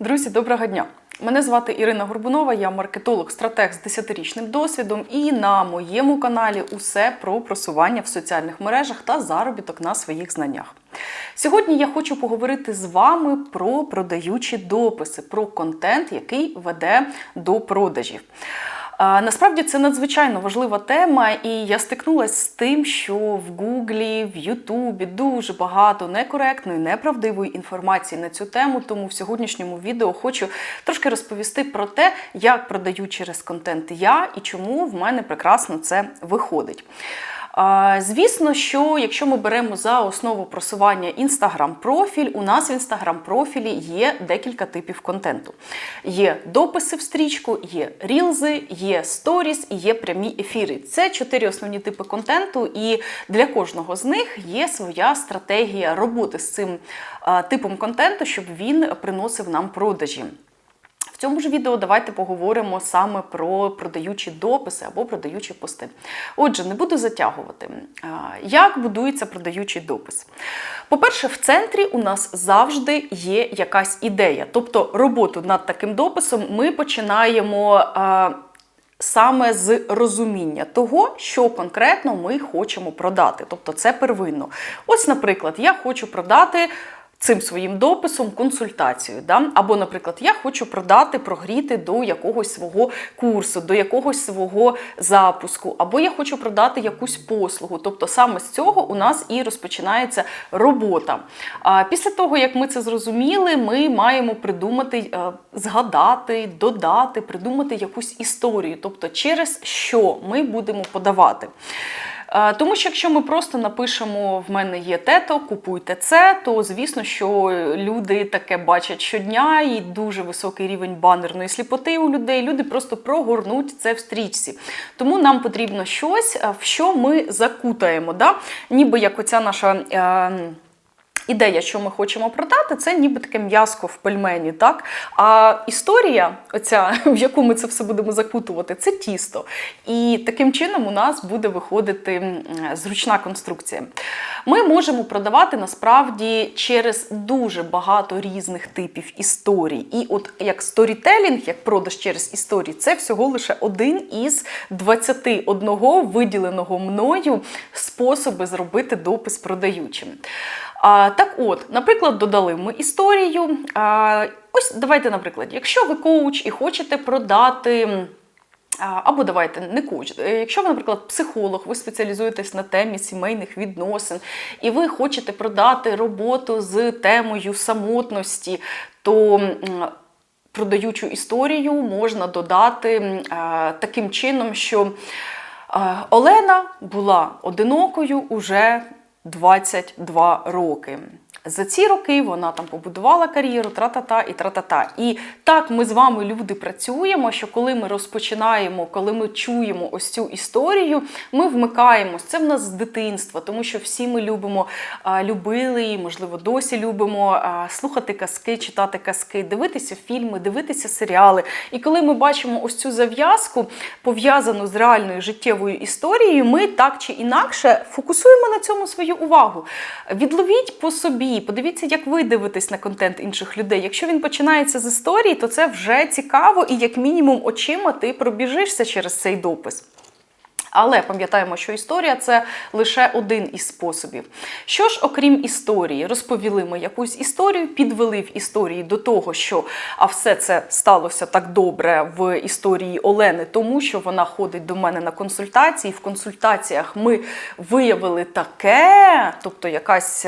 Друзі, доброго дня! Мене звати Ірина Горбунова, я маркетолог, стратег з 10-річним досвідом, і на моєму каналі усе про просування в соціальних мережах та заробіток на своїх знаннях. Сьогодні я хочу поговорити з вами про продаючі дописи, про контент, який веде до продажів. Насправді це надзвичайно важлива тема, і я стикнулася з тим, що в Гуглі, в Ютубі дуже багато некоректної, неправдивої інформації на цю тему. Тому в сьогоднішньому відео хочу трошки розповісти про те, як продаю через контент я і чому в мене прекрасно це виходить. Звісно, що якщо ми беремо за основу просування інстаграм-профіль, у нас в інстаграм-профілі є декілька типів контенту. Є дописи в стрічку, є рілзи, є сторіс і є прямі ефіри. Це чотири основні типи контенту, і для кожного з них є своя стратегія роботи з цим типом контенту, щоб він приносив нам продажі. Цьому ж відео давайте поговоримо саме про продаючі дописи або продаючі пости. Отже, не буду затягувати. Як будується продаючий допис? По-перше, в центрі у нас завжди є якась ідея. Тобто роботу над таким дописом ми починаємо. Саме з розуміння того, що конкретно ми хочемо продати. Тобто це первинно. Ось, наприклад, я хочу продати цим своїм дописом консультацію. Да? Або, наприклад, я хочу продати, прогріти до якогось свого курсу, до якогось свого запуску, або я хочу продати якусь послугу. Тобто саме з цього у нас і розпочинається робота. А після того, як ми це зрозуміли, ми маємо придумати, е, згадати, додати, придумати якусь історію, тобто через що ми будемо подавати. Е, Тому що якщо ми просто напишемо в мене є тето, купуйте це, то звісно, що люди таке бачать щодня і дуже високий рівень банерної сліпоти у людей. Люди просто прогорнуть це в стрічці. Тому нам потрібно щось, е, в що ми закутаємо. Да? Ніби як оця наша. Е, Ідея, що ми хочемо продати, це ніби таке м'яско в пельмені, так? А історія, оця, в яку ми це все будемо закутувати, це тісто. І таким чином у нас буде виходити зручна конструкція. Ми можемо продавати насправді через дуже багато різних типів історій. І от як сторітелінг, як продаж через історії, це всього лише один із 21 виділеного мною способи зробити допис продаючим. А, так от, наприклад, додали ми історію. А, ось давайте, наприклад, якщо ви коуч і хочете продати. Або давайте не коуч. Е, Якщо ви, наприклад, психолог, ви спеціалізуєтесь на темі сімейних відносин, і ви хочете продати роботу з темою самотності, то продаючу історію можна додати таким чином, що Олена була одинокою уже 22 роки. За ці роки вона там побудувала кар'єру, тра-та-та і тра-та-та. І так ми з вами, люди, працюємо, що коли ми розпочинаємо, коли ми чуємо ось цю історію, ми вмикаємось. Це в нас з дитинства, тому що всі ми любимо, любили можливо, досі любимо слухати казки, читати казки, дивитися фільми, дивитися серіали. І коли ми бачимо ось цю зав'язку, пов'язану з реальною життєвою історією, ми так чи інакше фокусуємо на цьому свою увагу. Відловіть по собі, подивіться, як ви дивитесь на контент інших людей. Якщо він починається з історії, то це вже цікаво, і як мінімум очима ти пробіжишся через цей допис. Але пам'ятаємо, що історія це лише один із способів. Що ж, окрім історії, розповіли ми якусь історію, підвели в історії до того, що а все це сталося так добре в історії Олени, тому що вона ходить до мене на консультації. В консультаціях ми виявили таке, тобто якась.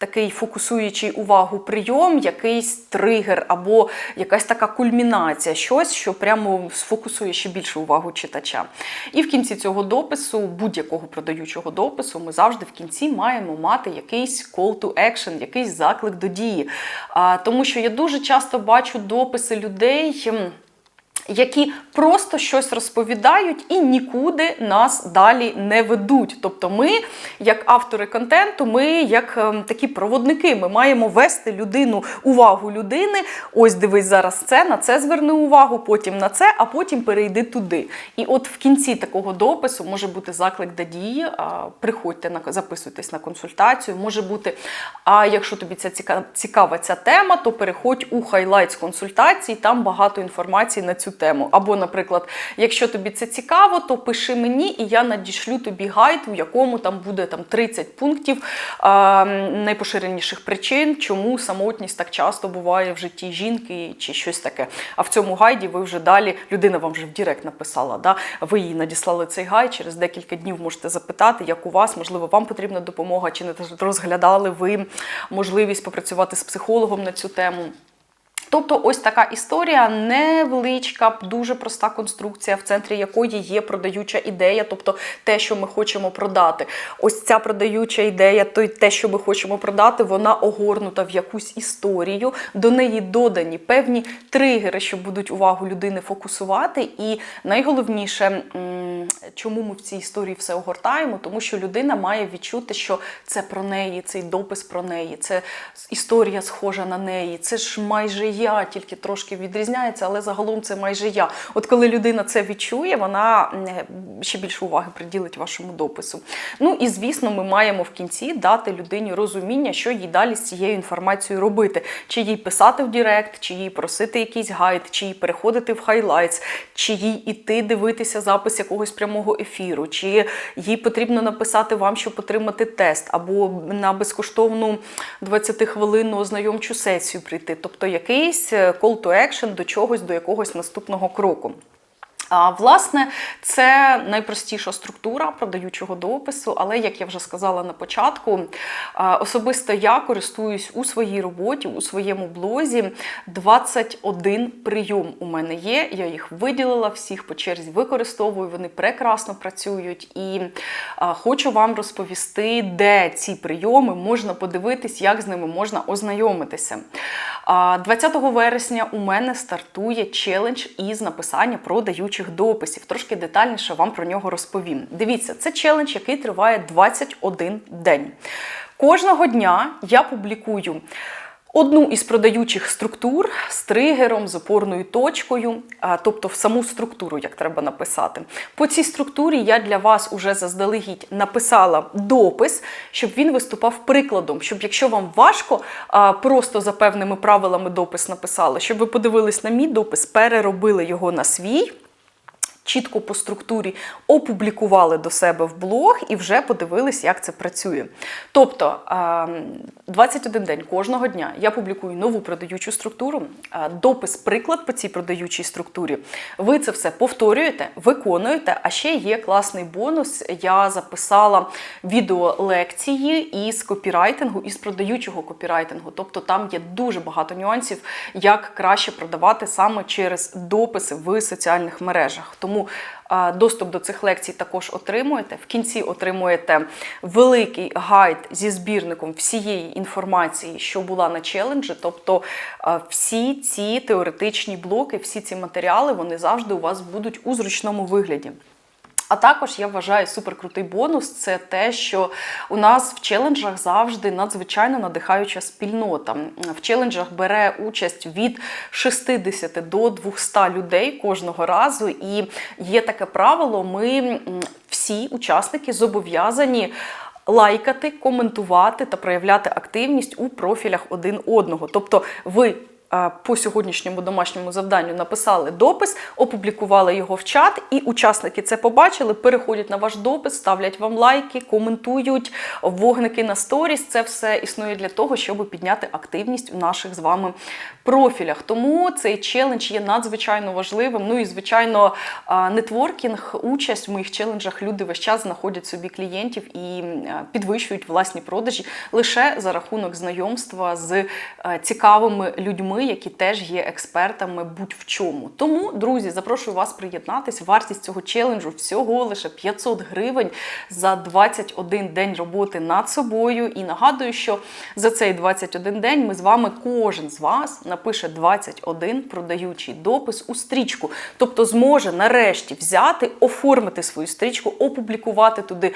Такий фокусуючий увагу прийом, якийсь тригер або якась така кульмінація, щось, що прямо сфокусує ще більше увагу читача. І в кінці цього допису, будь-якого продаючого допису, ми завжди в кінці маємо мати якийсь call to action, якийсь заклик до дії. А, Тому що я дуже часто бачу дописи людей. Які просто щось розповідають і нікуди нас далі не ведуть. Тобто, ми, як автори контенту, ми як ем, такі проводники, ми маємо вести людину, увагу людини. Ось дивись зараз це, на це зверни увагу, потім на це, а потім перейди туди. І от в кінці такого допису може бути заклик до дії. Приходьте на записуйтесь на консультацію. Може бути, а якщо тобі ця ціка- цікава ця тема, то переходь у хайлайтс консультації, там багато інформації на цю. Або, наприклад, якщо тобі це цікаво, то пиши мені, і я надішлю тобі гайд, у якому там буде там 30 пунктів а, найпоширеніших причин, чому самотність так часто буває в житті жінки чи щось таке. А в цьому гайді ви вже далі, людина вам вже в Дірект написала, да? ви їй надіслали цей гайд, через декілька днів можете запитати, як у вас, можливо, вам потрібна допомога, чи не розглядали ви можливість попрацювати з психологом на цю тему. Тобто, ось така історія невеличка, дуже проста конструкція, в центрі якої є продаюча ідея, тобто те, що ми хочемо продати. Ось ця продаюча ідея, то те, що ми хочемо продати, вона огорнута в якусь історію. До неї додані певні тригери, що будуть увагу людини фокусувати. І найголовніше, чому ми в цій історії все огортаємо, тому що людина має відчути, що це про неї, цей допис про неї, це історія схожа на неї. Це ж майже я, тільки трошки відрізняється, але загалом це майже я. От коли людина це відчує, вона ще більше уваги приділить вашому допису. Ну і звісно, ми маємо в кінці дати людині розуміння, що їй далі з цією інформацією робити, чи їй писати в Директ, чи їй просити якийсь гайд, чи їй переходити в хайлайтс, чи їй іти дивитися запис якогось прямого ефіру, чи їй потрібно написати вам, щоб отримати тест, або на безкоштовну 20-хвилинну ознайомчу сесію прийти. Тобто якийсь е, call to action до чогось, до якогось наступного кроку. А, власне, це найпростіша структура продаючого допису, але як я вже сказала на початку, особисто я користуюсь у своїй роботі, у своєму блозі. 21 прийом у мене є. Я їх виділила, всіх по черзі використовую. Вони прекрасно працюють. І хочу вам розповісти, де ці прийоми можна подивитись, як з ними можна ознайомитися. 20 вересня у мене стартує челендж із написання продаючих дописів. Трошки детальніше вам про нього розповім. Дивіться, це челендж, який триває 21 день. Кожного дня я публікую. Одну із продаючих структур з тригером, з опорною точкою, тобто в саму структуру, як треба написати. По цій структурі я для вас уже заздалегідь написала допис, щоб він виступав прикладом, щоб якщо вам важко просто за певними правилами допис написали, щоб ви подивились на мій допис, переробили його на свій. Чітко по структурі опублікували до себе в блог і вже подивились, як це працює. Тобто ем, 21 день кожного дня я публікую нову продаючу структуру, е, допис, приклад по цій продаючій структурі. Ви це все повторюєте, виконуєте. А ще є класний бонус. Я записала відеолекції із копірайтингу, із продаючого копірайтингу. Тобто там є дуже багато нюансів, як краще продавати саме через дописи в соціальних мережах. Тому а, доступ до цих лекцій також отримуєте. В кінці отримуєте великий гайд зі збірником всієї інформації, що була на челенджі. Тобто всі ці теоретичні блоки, всі ці матеріали, вони завжди у вас будуть у зручному вигляді. А також я вважаю суперкрутий бонус це те, що у нас в челенджах завжди надзвичайно надихаюча спільнота. В челенджах бере участь від 60 до 200 людей кожного разу. І є таке правило: ми всі учасники зобов'язані. Лайкати, коментувати та проявляти активність у профілях один одного. Тобто ви по сьогоднішньому домашньому завданню написали допис, опублікували його в чат, і учасники це побачили, переходять на ваш допис, ставлять вам лайки, коментують вогники на сторіс. Це все існує для того, щоб підняти активність у наших з вами профілях. Тому цей челендж є надзвичайно важливим. Ну і звичайно, нетворкінг, участь в моїх челенджах люди весь час знаходять собі клієнтів і підвищують власні продажі лише за рахунок знайомства з цікавими людьми людьми, які теж є експертами будь в чому. Тому, друзі, запрошую вас приєднатись. Вартість цього челенджу всього лише 500 гривень за 21 день роботи над собою. І нагадую, що за цей 21 день ми з вами, кожен з вас напише 21 продаючий допис у стрічку, тобто зможе нарешті взяти, оформити свою стрічку, опублікувати туди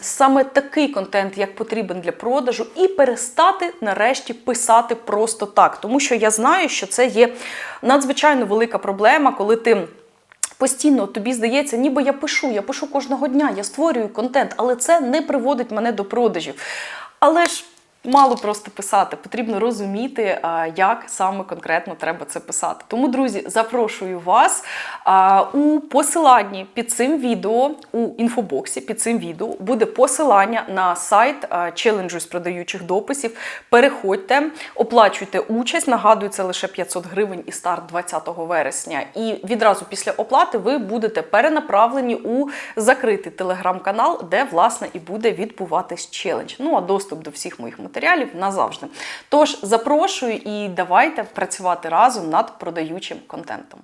саме такий контент, як потрібен для продажу, і перестати нарешті писати просто так. Тому що я знаю, що це є надзвичайно велика проблема, коли ти. Постійно тобі здається, ніби я пишу, я пишу кожного дня, я створюю контент, але це не приводить мене до продажів. Але ж мало просто писати, потрібно розуміти, як саме конкретно треба це писати. Тому, друзі, запрошую вас у посиланні під цим відео у інфобоксі. Під цим відео буде посилання на сайт челенджу з продаючих дописів. Переходьте, оплачуйте участь. Нагадую, це лише 500 гривень і старт 20 вересня. І відразу після оплати ви будете перенаправлені у закритий телеграм-канал, де власне і буде відбуватись челендж. Ну а доступ до всіх моїх матеріалів назавжди. Тож запрошую і давайте працювати разом над продаючим контентом.